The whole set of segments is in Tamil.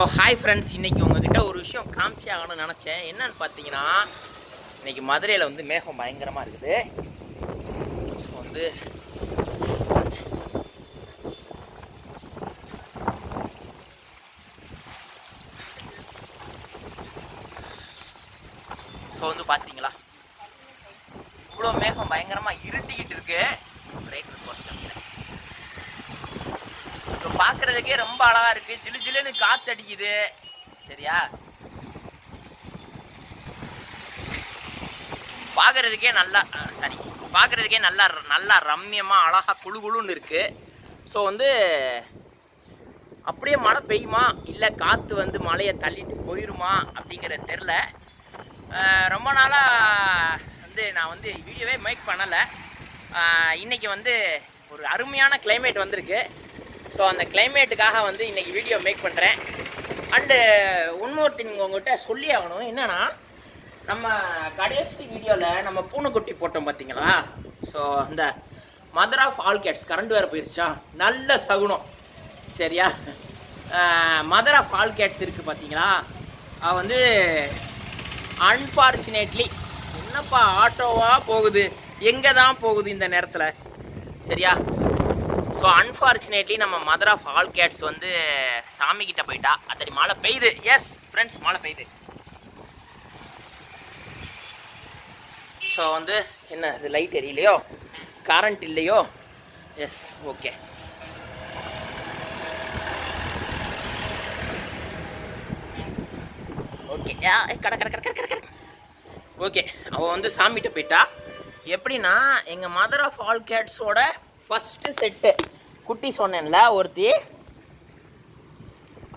ஹாய் ஃப்ரெண்ட்ஸ் இன்னைக்கு உங்ககிட்ட ஒரு விஷயம் காமிச்சே ஆகணும்னு நினச்சேன். என்னன்னு பார்த்தீங்கன்னா இன்னைக்கு மதுரையில் வந்து மேகம் பயங்கரமாக இருக்குது. ஸோ வந்து ஸோ வந்து பார்த்தீங்களா? இவ்வளோ மேகம் பயங்கரமாக இருட்டிக்கிட்டு இருக்கு பிரைட்னஸ் குறைச்சிட்டேன் இப்போ பார்க்கறதுக்கே ரொம்ப அழகா இருக்கு. ஜிலு ஜிலுன்னு காத்து அடிக்குது சரியா? பார்க்கறதுக்கே நல்லா சாரி. பார்க்குறதுக்கே நல்லா நல்லா ரம்மியமா அழகா குளு குழுன்னு இருக்கு. ஸோ வந்து அப்படியே மழை பெய்யுமா? இல்லை காற்று வந்து மழையை தள்ளிட்டு போயிருமா? அப்படிங்கிறது தெரில ரொம்ப நாளாக வந்து நான் வந்து வீடியோவே மேக் பண்ணலை. இன்னைக்கு வந்து ஒரு அருமையான கிளைமேட் வந்திருக்கு. ஸோ அந்த கிளைமேட்டுக்காக வந்து இன்னைக்கு வீடியோ மேக் பண்ணுறேன் அண்டு இன்னொரு திங் உங்கள்கிட்ட சொல்லி ஆகணும் என்னென்னா நம்ம கடைசி வீடியோவில் நம்ம பூனைக்குட்டி போட்டோம் பார்த்தீங்களா ஸோ அந்த mother of all cats current வேறு போயிருச்சா? நல்ல சகுனம். சரியா? மதர் ஆஃப் ஆல் கேட்ஸ் இருக்குது பார்த்தீங்களா அவ வந்து அன்ஃபார்ச்சுனேட்லி என்னப்பா ஆட்டோவாக போகுது? எங்கே தான் போகுது இந்த நேரத்தில்? சரியா? ஸோ அன்ஃபார்ச்சுனேட்லி நம்ம மதர் ஆஃப் ஆல் கேட்ஸ் வந்து சாமி கிட்ட போயிட்டா. அத்தடி மழை பெய்யுது. எஸ் ஃப்ரெண்ட்ஸ் மழை பெய்யுது. ஸோ வந்து என்ன இது லைட் எரியலையோ? கரண்ட் இல்லையோ? எஸ் ஓகே ஓகே கடை கடை கடை கடை கடை. ஓகே அவள் வந்து சாமிகிட்ட போயிட்டா. எப்படின்னா எங்கள் மதர் ஆஃப் ஆல் கேட்ஸோட ஃபஸ்ட்டு செட்டு குட்டி சொன்னேன்ல ஒருத்தி.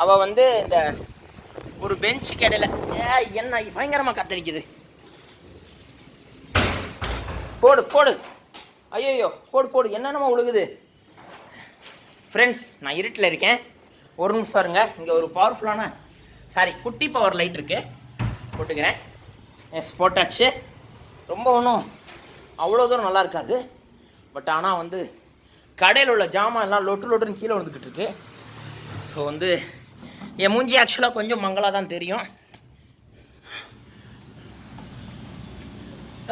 அவள் வந்து இந்த ஒரு பெஞ்சு கடையில் என்ன பயங்கரமாக கத்தடிக்குது. போடு போடு. ஐயோ போடு போடு. என்னென்னமோ உழுகுது. ஃப்ரெண்ட்ஸ் நான் இருட்டில் இருக்கேன். ஒரு நிமிஷம் இருங்க. இங்கே ஒரு பவர்ஃபுல்லான சாரி குட்டி பவர் லைட் இருக்கு. போட்டுக்கிறேன். எஸ் போட்டாச்சு. ரொம்ப ஒன்றும் அவ்வளோ தூரம் நல்லா இருக்காது. பட் ஆனால் வந்து கடையில் உள்ள ஜாமான் எல்லாம் லொட்டு லொட்டுன்னு கீழே விழுந்துக்கிட்டு இருக்கு. ஸோ வந்து என் மூஞ்சி ஆக்சுவலாக கொஞ்சம் மங்களாக தான் தெரியும்.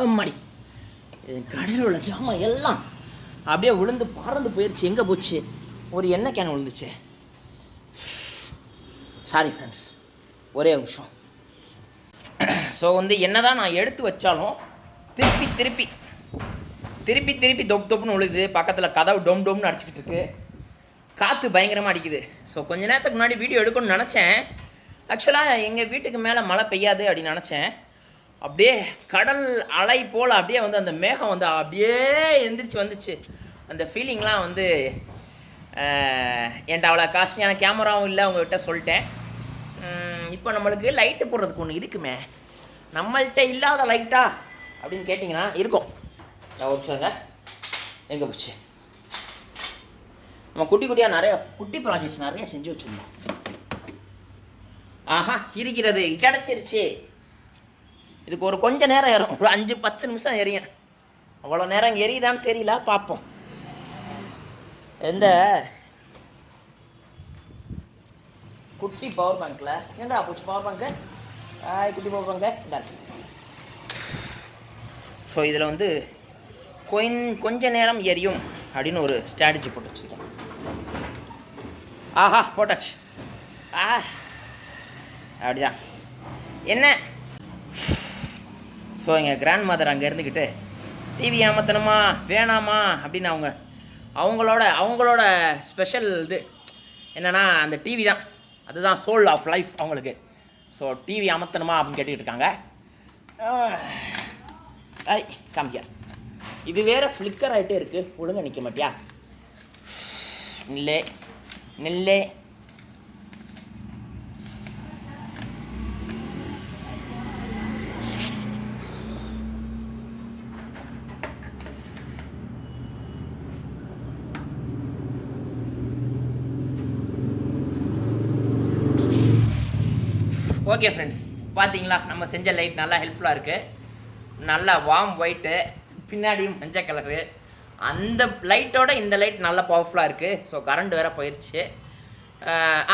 அம்மாடி கடையில் உள்ள ஜாமான் எல்லாம் அப்படியே விழுந்து பறந்து போயிடுச்சு எங்கே போச்சு? ஒரு எண்ணெய் கேன் விழுந்துச்சு. சாரி ஃப்ரெண்ட்ஸ் ஒரே நிமிஷம். ஸோ வந்து என்ன தான் நான் எடுத்து வச்சாலும் திருப்பி திருப்பி திருப்பி திருப்பி தொப் தொப்புன்னு உழுது பக்கத்தில் கதவு டொம் டொம்னு அடிச்சுக்கிட்டு இருக்கு. காற்று பயங்கரமாக அடிக்குது. ஸோ கொஞ்ச நேரத்துக்கு முன்னாடி வீடியோ எடுக்கணும்னு நினச்சேன். ஆக்சுவலாக எங்கள் வீட்டுக்கு மேலே மழை பெய்யாது அப்படின்னு நினச்சேன். அப்படியே கடல் அலை போல் அப்படியே வந்து அந்த மேகம் வந்து அப்படியே எந்திரிச்சு வந்துச்சு. அந்த ஃபீலிங்லாம் வந்து என்கிட்ட அவ்வளோ காஸ்ட்லியான கேமராவும் இல்லை உங்கள்கிட்ட சொல்லிட்டேன். இப்போ நம்மளுக்கு லைட்டு போடுறதுக்கு ஒன்று இருக்குமே. நம்மள்கிட்ட இல்லாத லைட்டா அப்படின்னு கேட்டிங்கன்னா இருக்கும். நான் ஒரு எங்கே போச்சு? நம்ம குட்டி குட்டியாக நிறைய குட்டி ப்ராஜெக்ட்ஸ் நிறைய செஞ்சு வச்சுருந்தோம். ஆஹா இருக்கிறது கிடச்சிருச்சு. இதுக்கு ஒரு கொஞ்சம் நேரம் ஏறும். ஒரு அஞ்சு பத்து நிமிஷம் எரியும். அவ்வளோ நேரம் எரியுதான்னு தெரியல பார்ப்போம். எந்த? குட்டி பவர் பேங்க்ல ஏன்டா போச்சு பவர் பேங்க்கு ஆய் குட்டி பவர் பேங்க்கு இந்த. ஸோ இதில் வந்து கொஞ் கொஞ்ச நேரம் எரியும் அப்படின்னு ஒரு ஸ்ட்ராட்டஜி போட்டு வச்சுருக்கேன் ஆஹா போட்டாச்சு. ஆ அப்படிதான். என்ன? ஸோ எங்கள் கிராண்ட் மதர் அங்கே இருந்துக்கிட்டு டிவி ஏமாத்தணுமா? வேணாமா? அப்படின்னு அவங்க அவங்களோட அவங்களோட ஸ்பெஷல் இது என்னென்னா அந்த டிவி தான். அதுதான் சோல் ஆஃப் லைஃப் அவங்களுக்கு. ஸோ டிவி அமர்த்தணுமா அப்படின்னு கேட்டுக்கிட்டு இருக்காங்க. ஐ காமிக்க இது வேற ஃப்ளிக்கர் ஆகிட்டே இருக்கு. ஒழுங்காக நிற்க மாட்டியா? நில்லே. நில்லே. ஓகே ஃப்ரெண்ட்ஸ் பார்த்தீங்களா நம்ம செஞ்ச லைட் நல்லா ஹெல்ப்ஃபுல்லாக இருக்குது நல்லா வார்ம் ஒயிட்டு பின்னாடியும் மஞ்சள் கலரு. அந்த லைட்டோட இந்த லைட் நல்லா பவர்ஃபுல்லாக இருக்குது ஸோ கரண்ட் வேறு போயிடுச்சு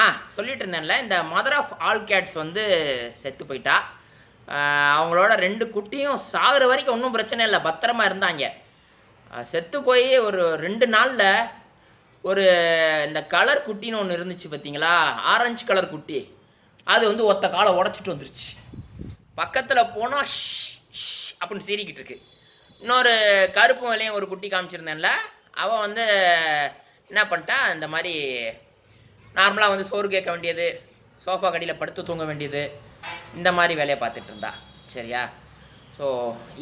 ஆ சொல்லிட்டு இருந்தேன்ல இந்த மதர் ஆஃப் ஆல் கேட்ஸ் வந்து செத்து போயிட்டா. அவங்களோட ரெண்டு குட்டியும் சாகுற வரைக்கும் ஒன்றும் பிரச்சனை இல்லை பத்திரமா இருந்தாங்க. செத்து போய் ஒரு ரெண்டு நாளில் ஒரு இந்த கலர் குட்டின்னு ஒன்று இருந்துச்சு பார்த்தீங்களா ஆரஞ்சு கலர் குட்டி. அது வந்து ஒத்த காலை உடச்சிட்டு வந்துருச்சு. பக்கத்தில் போனால் ஷ் அப்படின்னு சீறிக்கிட்டு இருக்கு. இன்னொரு கருப்பு வேலையும் ஒரு குட்டி காமிச்சிருந்தேன்ல அவன் வந்து என்ன பண்ணிட்டா இந்த மாதிரி நார்மலாக வந்து சோறு கேட்க வேண்டியது சோஃபா கடியில் படுத்து தூங்க வேண்டியது இந்த மாதிரி வேலையை பார்த்துட்டு இருந்தா. சரியா? ஸோ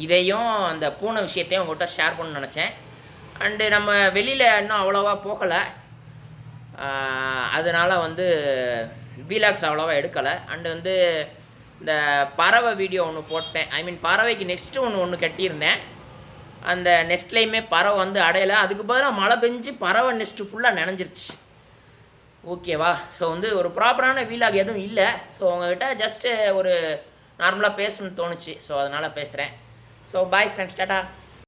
இதையும் அந்த பூனை விஷயத்தையும் உங்கள்கிட்ட ஷேர் பண்ண நினச்சேன். அண்டு நம்ம வெளியில் இன்னும் அவ்வளோவா போகலை. அதனால் வந்து பீலாக்ஸ் அவ்வளோவா எடுக்கலை. அண்டு வந்து இந்த பறவை வீடியோ ஒன்று போட்டேன். ஐ மீன் பறவைக்கு நெக்ஸ்ட்டு ஒன்று ஒன்று கட்டியிருந்தேன். அந்த நெஸ்ட்லேயுமே பறவை வந்து அடையலை. அதுக்கு பதிலாக மழை பெஞ்சு பறவை நெஸ்ட்டு ஃபுல்லாக நினைஞ்சிருச்சு. ஓகேவா ஸோ வந்து ஒரு ப்ராப்பரான வீலாக் எதுவும் இல்லை. ஸோ உங்ககிட்ட ஜஸ்ட்டு ஒரு நார்மலாக பேசணும்னு தோணுச்சு. ஸோ அதனால் பேசுகிறேன் ஸோ பாய் ஃப்ரெண்ட்ஸ் டாட்டா